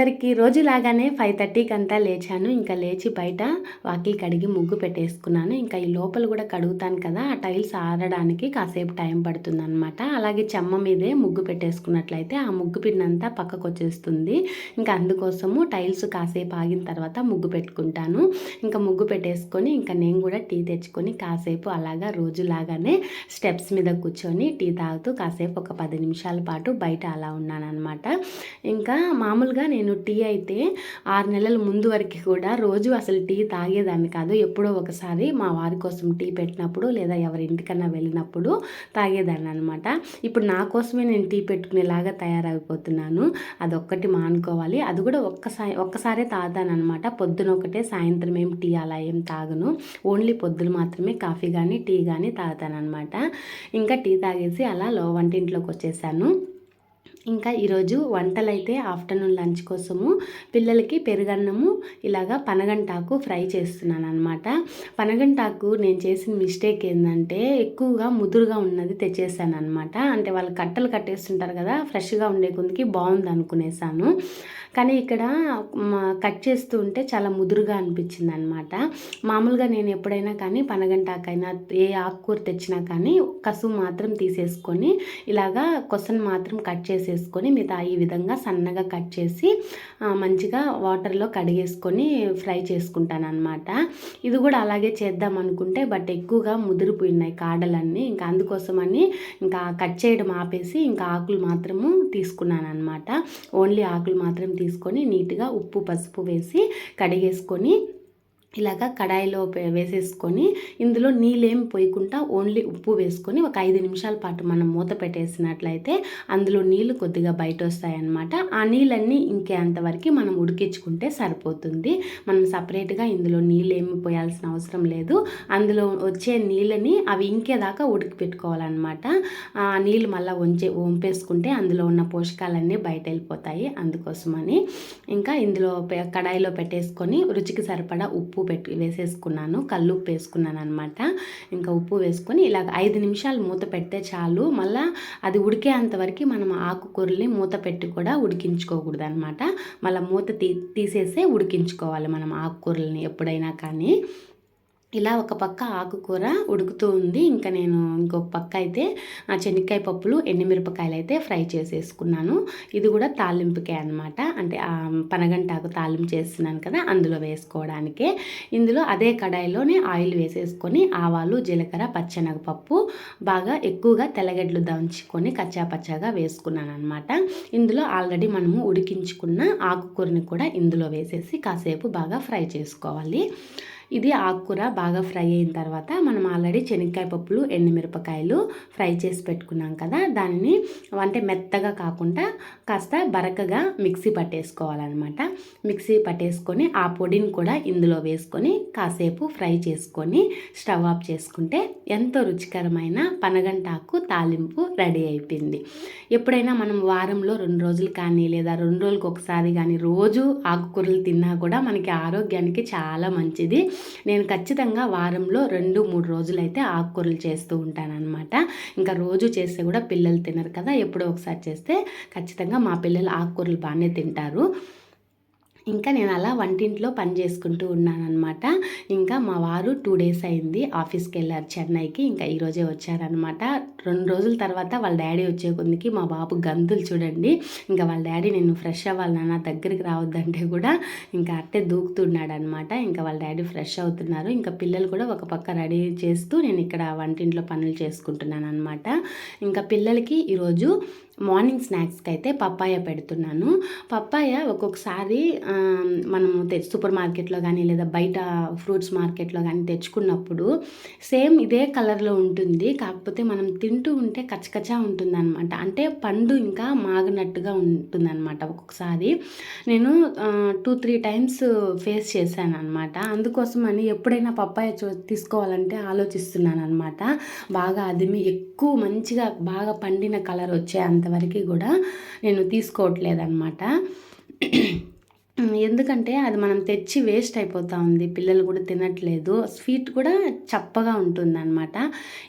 అందరికీ రోజులాగానే ఫైవ్ థర్టీకి అంతా లేచాను. ఇంకా లేచి బయట వాకిలి కడిగి ముగ్గు పెట్టేసుకున్నాను. ఇంకా ఈ లోపల కూడా కడుగుతాను కదా ఆ టైల్స్ ఆరడానికి కాసేపు టైం పడుతుంది అనమాట అలాగే చెమ్మ మీదే ముగ్గు పెట్టేసుకున్నట్లయితే ఆ ముగ్గు పిన్నంతా పక్కకు వచ్చేస్తుంది ఇంకా అందుకోసము టైల్స్ కాసేపు ఆగిన తర్వాత ముగ్గు పెట్టుకుంటాను. ఇంకా ముగ్గు పెట్టేసుకొని ఇంకా నేను కూడా టీ తెచ్చుకొని కాసేపు అలాగా రోజులాగానే స్టెప్స్ మీద కూర్చొని టీ తాగుతూ కాసేపు ఒక పది నిమిషాల పాటు బయట అలా ఉన్నాను అనమాట ఇంకా మామూలుగా నేను టీ అయితే ఆరు నెలల ముందు వరకు కూడా రోజు అసలు టీ తాగేదాన్ని కాదు. ఎప్పుడో ఒకసారి మా వారి కోసం టీ పెట్టినప్పుడు లేదా ఎవరి ఇంటికన్నా వెళ్ళినప్పుడు తాగేదాన్ని అనమాట ఇప్పుడు నా కోసమే నేను టీ పెట్టుకునేలాగా తయారైపోతున్నాను. అదొక్కటి మానుకోవాలి. అది కూడా ఒక్కసారి ఒక్కసారే తాగుతాను అనమాట పొద్దున ఒకటే సాయంత్రం ఏం టీ అలా ఏం తాగను. ఓన్లీ పొద్దున మాత్రమే కాఫీ కానీ టీ కానీ తాగుతానమాట ఇంకా టీ తాగేసి అలా లో వంటింట్లోకి వచ్చేసాను. ఇంకా ఈరోజు వంటలు అయితే ఆఫ్టర్నూన్ లంచ్ కోసము పిల్లలకి పెరుగన్నము ఇలాగా పనగంటాకు ఫ్రై చేస్తున్నాను అనమాట పనగంటాకు నేను చేసిన మిస్టేక్ ఏంటంటే ఎక్కువగా ముదురుగా ఉన్నది తెచ్చేసాను అనమాట అంటే వాళ్ళు కట్టలు కట్టేస్తుంటారు కదా ఫ్రెష్గా ఉండే కొందికి బాగుంది అనుకునేసాను కానీ ఇక్కడ కట్ చేస్తూ ఉంటే చాలా ముదురుగా అనిపించింది అనమాట మామూలుగా నేను ఎప్పుడైనా కానీ పనగంటాకైనా ఏ ఆకుకూర తెచ్చినా కానీ కసువు మాత్రం తీసేసుకొని ఇలాగా కొసను మాత్రం కట్ చేసి చేసేసుకొని మిగతా ఈ విధంగా సన్నగా కట్ చేసి మంచిగా వాటర్లో కడిగేసుకొని ఫ్రై చేసుకుంటాను అనమాట ఇది కూడా అలాగే చేద్దాం అనుకుంటే బట్ ఎక్కువగా ముదిరిపోయినాయి కాడలన్నీ. ఇంకా అందుకోసమని ఇంకా కట్ చేయడం ఆపేసి ఇంకా ఆకులు మాత్రము తీసుకున్నాను అనమాట ఓన్లీ ఆకులు మాత్రం తీసుకొని నీట్గా ఉప్పు పసుపు వేసి కడిగేసుకొని ఇలాగ కడాయిలో వేసేసుకొని ఇందులో నీళ్ళేం పోయకుండా ఓన్లీ ఉప్పు వేసుకొని ఒక ఐదు నిమిషాల పాటు మనం మూత పెట్టేసినట్లయితే అందులో నీళ్ళు కొద్దిగా బయట వస్తాయన్నమాట ఆ నీళ్ళన్నీ ఇంకేంతవరకు మనం ఉడికించుకుంటే సరిపోతుంది. మనం సపరేట్గా ఇందులో నీళ్ళు ఏమి పోయాల్సిన అవసరం లేదు. అందులో వచ్చే నీళ్ళని అవి ఇంకేదాకా ఉడికి పెట్టుకోవాలన్నమాట ఆ నీళ్ళు మళ్ళీ వంచే వంపేసుకుంటే అందులో ఉన్న పోషకాలన్నీ బయట వెళ్ళిపోతాయి అందుకోసమని. ఇంకా ఇందులో కడాయిలో పెట్టేసుకొని రుచికి సరిపడా ఉప్పు ఉప్పు పెట్టి వేసేసుకున్నాను కళ్ళు ఉప్పు వేసుకున్నాను అనమాట ఇంకా ఉప్పు వేసుకొని ఇలా ఐదు నిమిషాలు మూత పెడితే చాలు. మళ్ళీ అది ఉడికేంతవరకు మనం ఆకుకూరల్ని మూత పెట్టి కూడా ఉడికించుకోకూడదు అనమాట మళ్ళీ మూత తీ తీసేసే ఉడికించుకోవాలి మనం ఆకుకూరల్ని ఎప్పుడైనా కానీ. ఇలా ఒక పక్క ఆకుకూర ఉడుకుతూ ఉంది. ఇంకా నేను ఇంకొక పక్క అయితే శనక్కాయ పప్పులు ఎండుమిరపకాయలు అయితే ఫ్రై చేసేసుకున్నాను. ఇది కూడా తాలింపుకే అనమాట అంటే పనగంటాకు తాలింపు చేస్తున్నాను కదా అందులో వేసుకోవడానికే. ఇందులో అదే కడాయిలోనే ఆయిల్ వేసేసుకొని ఆవాలు జీలకర్ర పచ్చనగపప్పు బాగా ఎక్కువగా తెల్లగడ్డలు దంచుకొని కచ్చాపచ్చాగా వేసుకున్నాను అనమాట ఇందులో ఆల్రెడీ మనము ఉడికించుకున్న ఆకుకూరని కూడా ఇందులో వేసేసి కాసేపు బాగా ఫ్రై చేసుకోవాలి. ఇది ఆకుకూర బాగా ఫ్రై అయిన తర్వాత మనం ఆల్రెడీ శనక్కాయ పప్పులు ఎండుమిరపకాయలు ఫ్రై చేసి పెట్టుకున్నాం కదా. దానిని అంటే మెత్తగా కాకుండా కాస్త బరకగా మిక్సీ పట్టేసుకోవాలన్నమాట. మిక్సీ పట్టేసుకొని ఆ పొడిని కూడా ఇందులో వేసుకొని కాసేపు ఫ్రై చేసుకొని స్టవ్ ఆఫ్ చేసుకుంటే ఎంతో రుచికరమైన పనగంటాకు తాలింపు రెడీ అయిపోయింది. ఎప్పుడైనా మనం వారంలో రెండు రోజులు కానీ లేదా రెండు రోజులకు ఒకసారి కానీ రోజు ఆకుకూరలు తిన్నా కూడా మనకి ఆరోగ్యానికి చాలా మంచిది. నేను ఖచ్చితంగా వారంలో రెండు మూడు రోజులు అయితే ఆకుకూరలు చేస్తూ ఉంటానన్నమాట. ఇంకా రోజు చేస్తే కూడా పిల్లలు తినరు కదా ఎప్పుడో ఒకసారి చేస్తే ఖచ్చితంగా మా పిల్లలు ఆకుకూరలు బాగానే తింటారు. ఇంకా నేను అలా వంటింట్లో పని చేసుకుంటూ ఉన్నానమాట ఇంకా మా వారు టూ డేస్ అయింది ఆఫీస్కి వెళ్ళారు చెన్నైకి. ఇంకా ఈరోజే వచ్చారనమాట రెండు రోజుల తర్వాత వాళ్ళ డాడీ వచ్చే కొద్దికి మా బాబు గంతులు చూడండి. ఇంకా వాళ్ళ డాడీ నేను ఫ్రెష్ అవ్వాలి నాన్న దగ్గరికి రావద్దంటే కూడా ఇంకా అట్టే దూకుతున్నాడు అనమాట ఇంకా వాళ్ళ డాడీ ఫ్రెష్ అవుతున్నారు. ఇంకా పిల్లలు కూడా ఒక పక్క రెడీ చేస్తూ నేను ఇక్కడ వంటింట్లో పనులు చేసుకుంటున్నాను అనమాట ఇంకా పిల్లలకి ఈరోజు మార్నింగ్ స్నాక్స్కి అయితే పప్పాయ పెడుతున్నాను. పప్పాయ ఒక్కొక్కసారి మనము సూపర్ మార్కెట్లో కానీ లేదా బయట ఫ్రూట్స్ మార్కెట్లో కానీ తెచ్చుకున్నప్పుడు సేమ్ ఇదే కలర్లో ఉంటుంది. కాకపోతే మనం తింటూ ఉంటే కచ్చకచ్చా ఉంటుందన్నమాట. అంటే పండు ఇంకా మాగినట్టుగా ఉంటుందన్నమాట ఒక్కొక్కసారి. నేను టూ త్రీ టైమ్స్ ఫేస్ చేశాను అనమాట అందుకోసమని ఎప్పుడైనా పప్పాయ తీసుకోవాలంటే ఆలోచిస్తున్నాను అనమాట బాగా అదిమి ఎక్కువ మంచిగా బాగా పండిన కలర్ వచ్చే అంత వరకు కూడా నేను తీసుకోవట్లేదన్నమాట. ఎందుకంటే అది మనం తెచ్చి వేస్ట్ అయిపోతూ ఉంది. పిల్లలు కూడా తినట్లేదు. స్వీట్ కూడా చప్పగా ఉంటుందన్నమాట.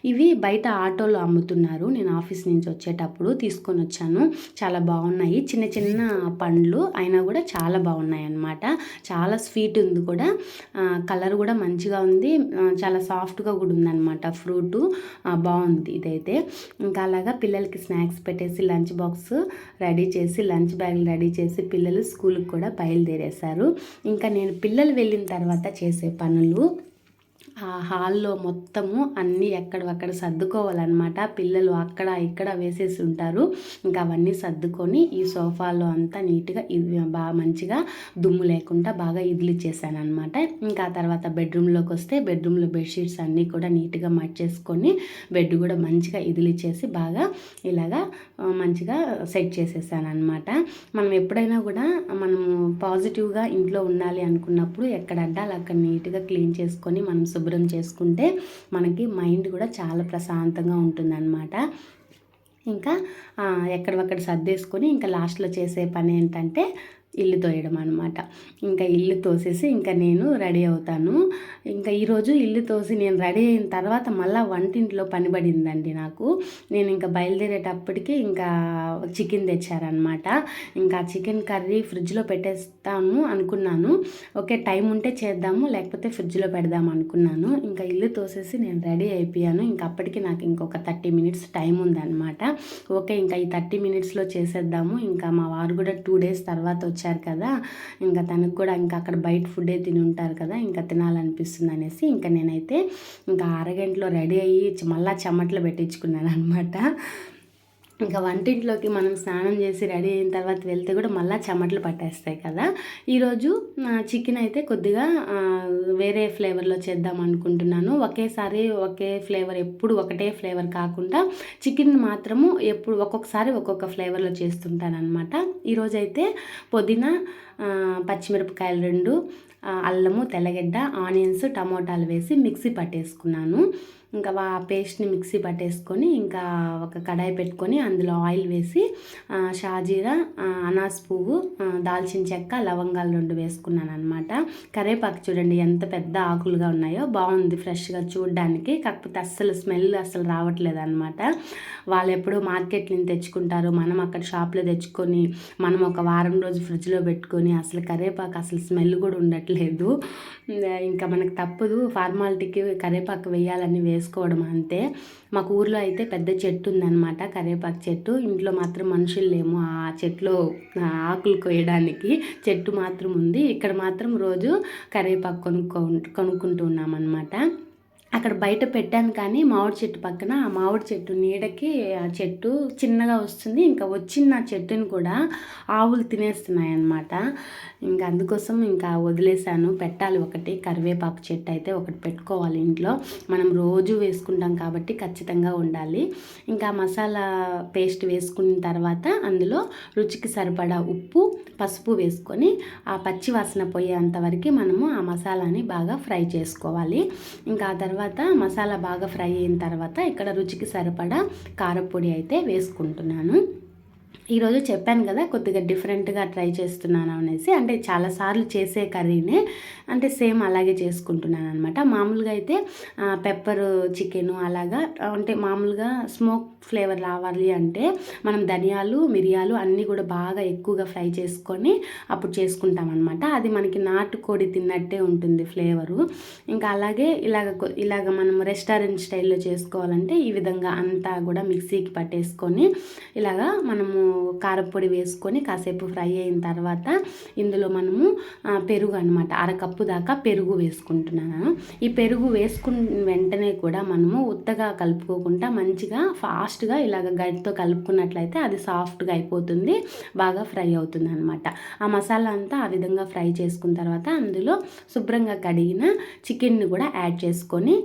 ఇవి బయట ఆటోలో అమ్ముతున్నారు. నేను ఆఫీస్ నుంచి వచ్చేటప్పుడు తీసుకొని వచ్చాను. చాలా బాగున్నాయి. చిన్న చిన్న పండ్లు అయినా కూడా చాలా బాగున్నాయి అన్నమాట. చాలా స్వీట్ ఉంది కూడా. కలర్ కూడా మంచిగా ఉంది. చాలా సాఫ్ట్గా కూడా ఉందన్నమాట ఫ్రూట్. బాగుంది ఇదైతే. ఇంకా అలాగా పిల్లలకి స్నాక్స్ పెట్టేసి లంచ్ బాక్స్ రెడీ చేసి లంచ్ బ్యాగ్లు రెడీ చేసి పిల్లలు స్కూల్కి కూడా బయలు బయలుదేరేశారు. ఇంకా నేను పిల్లలు వెళ్ళిన తర్వాత చేసే పనులు ఆ హాల్లో మొత్తము అన్నీ ఎక్కడవక్కడ సర్దుకోవాలన్నమాట. పిల్లలు అక్కడ ఇక్కడ వేసేసి ఉంటారు. ఇంకా అవన్నీ సర్దుకొని ఈ సోఫాలో అంతా నీట్గా బాగా మంచిగా దుమ్ము లేకుండా బాగా ఇదిలిచ్చేసాను అనమాట ఇంకా ఆ తర్వాత బెడ్రూమ్లోకి వస్తే బెడ్రూమ్లో బెడ్షీట్స్ అన్నీ కూడా నీట్గా మర్చేసుకొని బెడ్ కూడా మంచిగా ఇదిలిచ్చేసి బాగా ఇలాగా మంచిగా సెట్ చేసేసానమాట మనం ఎప్పుడైనా కూడా మనము పాజిటివ్గా ఇంట్లో ఉండాలి అనుకున్నప్పుడు ఎక్కడ అడ్డాలు అక్కడ నీట్గా క్లీన్ చేసుకొని మనం శుభ్రం చేసుకుంటే మనకి మైండ్ కూడా చాలా ప్రశాంతంగా ఉంటుందన్నమాట. ఇంకా ఎక్కడవక్కడ సర్దేసుకొని ఇంకా లాస్ట్లో చేసే పని ఏంటంటే ఇల్లు తోయడం అనమాట ఇంకా ఇల్లు తోసేసి ఇంకా నేను రెడీ అవుతాను. ఇంకా ఈరోజు ఇల్లు తోసి నేను రెడీ అయిన తర్వాత మళ్ళీ వంటింట్లో పని పడిందండి నాకు. నేను ఇంకా బయలుదేరేటప్పటికి ఇంకా చికెన్ తెచ్చారనమాట ఇంకా చికెన్ కర్రీ ఫ్రిడ్జ్లో పెట్టేస్తాను అనుకున్నాను. ఓకే టైం ఉంటే చేద్దాము లేకపోతే ఫ్రిడ్జ్లో పెడదాం అనుకున్నాను. ఇంకా ఇల్లు తోసేసి నేను రెడీ అయిపోయాను. ఇంకా అప్పటికి నాకు ఇంకొక థర్టీ మినిట్స్ టైం ఉందన్నమాట. ఓకే ఇంకా ఈ థర్టీ మినిట్స్లో చేసేద్దాము. ఇంకా మా వారు కూడా టూ డేస్ తర్వాత వచ్చి వచ్చారు కదా ఇంకా తనకు కూడా ఇంకా అక్కడ బయట ఫుడ్డే తిని ఉంటారు కదా ఇంకా తినాలనిపిస్తుంది అనేసి ఇంకా నేనైతే ఇంకా అరగంటలో రెడీ అయ్యి మళ్ళీ చెమట్లు పెట్టించుకున్నాను అనమాట ఇంకా వంటింట్లోకి మనం స్నానం చేసి రెడీ అయిన తర్వాత వెళ్తే కూడా మళ్ళీ చెమటలు పట్టేస్తాయి కదా. ఈరోజు చికెన్ అయితే కొద్దిగా వేరే ఫ్లేవర్లో చేద్దాం అనుకుంటున్నాను. ఒకేసారి ఒకే ఫ్లేవర్ ఎప్పుడు ఒకటే ఫ్లేవర్ కాకుండా చికెన్ మాత్రము ఎప్పుడు ఒక్కొక్కసారి ఒక్కొక్క ఫ్లేవర్లో చేస్తుంటాను అనమాట ఈరోజు అయితే పుదీనా పచ్చిమిరపకాయలు రెండు అల్లము తెల్లగడ్డ ఆనియన్స్ టమోటాలు వేసి మిక్సీ పట్టేసుకున్నాను. ఇంకా ఆ పేస్ట్ని మిక్సీ పట్టేసుకొని ఇంకా ఒక కడాయి పెట్టుకొని అందులో ఆయిల్ వేసి షాజీరా అనాస్ పువ్వు దాల్చిన చెక్క లవంగాలు రెండు వేసుకున్నాను అనమాట కరేపాకు చూడండి ఎంత పెద్ద ఆకులుగా ఉన్నాయో బాగుంది ఫ్రెష్గా చూడడానికి. కాకపోతే అస్సలు స్మెల్ అస్సలు రావట్లేదు అనమాట వాళ్ళు ఎప్పుడు మార్కెట్ నుంచి తెచ్చుకుంటారు. మనం అక్కడ షాప్లో తెచ్చుకొని మనం ఒక వారం రోజు ఫ్రిడ్జ్లో పెట్టుకొని అసలు కరేపాకు అసలు స్మెల్ కూడా ఉండట్లేదు. ఇంకా మనకు తప్పదు ఫార్మాలిటీకి కరేపాకు వేయాలని వేసి వేసుకోవడం అంతే. మాకు ఊర్లో అయితే పెద్ద చెట్టు ఉందన్నమాట కరివేపాకు చెట్టు. ఇంట్లో మాత్రం మనుషులు లేము. ఆ చెట్లో ఆకులు కోయడానికి చెట్టు మాత్రం ఉంది. ఇక్కడ మాత్రం రోజు కరివేపాకు కొనుక్కో కొనుక్కుంటూ ఉన్నామన్నమాట. అక్కడ బయట పెట్టాను కానీ మామిడి చెట్టు పక్కన ఆ మామిడి చెట్టు నీడకి ఆ చెట్టు చిన్నగా వస్తుంది. ఇంకా వచ్చిన చెట్టుని కూడా ఆవులు తినేస్తున్నాయి అన్నమాట ఇంకా అందుకోసం ఇంకా వదిలేశాను. పెట్టాలి ఒకటి. కరివేపాకు చెట్టు అయితే ఒకటి పెట్టుకోవాలి ఇంట్లో. మనం రోజు వేసుకుంటాం కాబట్టి ఖచ్చితంగా ఉండాలి. ఇంకా మసాలా పేస్ట్ వేసుకున్న తర్వాత అందులో రుచికి సరిపడా ఉప్పు పసుపు వేసుకొని ఆ పచ్చి వాసన పోయేంత వరకు మనము ఆ మసాలాని బాగా ఫ్రై చేసుకోవాలి. ఇంకా ఆ తర్వాత తర్వాత మసాలా బాగా ఫ్రై అయిన తర్వాత ఇక్కడ రుచికి సరిపడా కారపొడి అయితే వేసుకుంటున్నాను. ఈరోజు చెప్పాను కదా కొద్దిగా డిఫరెంట్గా ట్రై చేస్తున్నాను అనేసి. అంటే చాలాసార్లు చేసే కర్రీనే అంటే సేమ్ అలాగే చేసుకుంటున్నాను అనమాట మామూలుగా అయితే పెప్పర్ చికెను అలాగా అంటే మామూలుగా స్మోక్ ఫ్లేవర్ రావాలి అంటే మనం ధనియాలు మిరియాలు అన్నీ కూడా బాగా ఎక్కువగా ఫ్రై చేసుకొని అప్పుడు చేసుకుంటాం అనమాట అది మనకి నాటుకోడి తిన్నట్టే ఉంటుంది ఫ్లేవరు. ఇంకా అలాగే ఇలాగ ఇలాగ మనం రెస్టారెంట్ స్టైల్లో చేసుకోవాలంటే ఈ విధంగా అంతా కూడా మిక్సీకి పట్టేసుకొని ఇలాగా మనము కారపొడి వేసుకొని కాసేపు ఫ్రై అయిన తర్వాత ఇందులో మనము పెరుగు అనమాట అరకప్పు దాకా పెరుగు వేసుకుంటున్నాను. ఈ పెరుగు వేసుకున్న వెంటనే కూడా మనము ఉత్తగా కలుపుకోకుండా మంచిగా ఫాస్ట్ లాస్ట్గా ఇలాగ గడ్డితో కలుపుకున్నట్లయితే అది సాఫ్ట్గా అయిపోతుంది బాగా ఫ్రై అవుతుంది అనమాట ఆ మసాలా అంతా ఆ విధంగా ఫ్రై చేసుకున్న తర్వాత అందులో శుభ్రంగా కడిగిన చికెన్ని కూడా యాడ్ చేసుకొని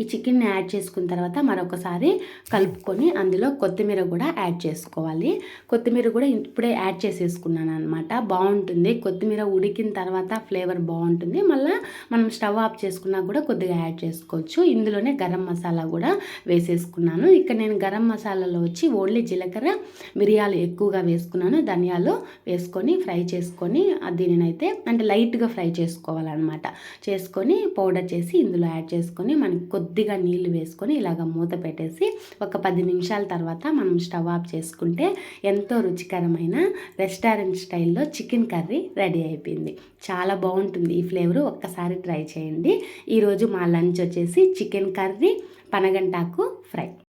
ఈ చికెన్ని యాడ్ చేసుకున్న తర్వాత మరొకసారి కలుపుకొని అందులో కొత్తిమీర కూడా యాడ్ చేసుకోవాలి. కొత్తిమీర కూడా ఇప్పుడే యాడ్ చేసేసుకున్నాను అనమాట బాగుంటుంది. కొత్తిమీర ఉడికిన తర్వాత ఫ్లేవర్ బాగుంటుంది. మళ్ళీ మనం స్టవ్ ఆఫ్ చేసుకున్నా కూడా కొద్దిగా యాడ్ చేసుకోవచ్చు. ఇందులోనే గరం మసాలా కూడా వేసేసుకున్నాను. ఇక్కడ నేను గరం మసాలాలో వచ్చి ఓన్లీ జీలకర్ర మిరియాలు ఎక్కువగా వేసుకున్నాను. ధనియాలు వేసుకొని ఫ్రై చేసుకొని దీనినైతే అంటే లైట్గా ఫ్రై చేసుకోవాలన్నమాట. చేసుకొని పౌడర్ చేసి ఇందులో యాడ్ చేసుకొని మనకి కొద్దిగా నీళ్ళు వేసుకొని ఇలాగ మూత పెట్టేసి ఒక పది నిమిషాల తర్వాత మనం స్టవ్ ఆఫ్ చేసుకుంటే ఎంతో రుచికరమైన రెస్టారెంట్ స్టైల్లో చికెన్ కర్రీ రెడీ అయిపోయింది. చాలా బాగుంటుంది ఈ ఫ్లేవర్ ఒక్కసారి ట్రై చేయండి. ఈరోజు మా లంచ్ వచ్చేసి చికెన్ కర్రీ పనగంటాకు ఫ్రై.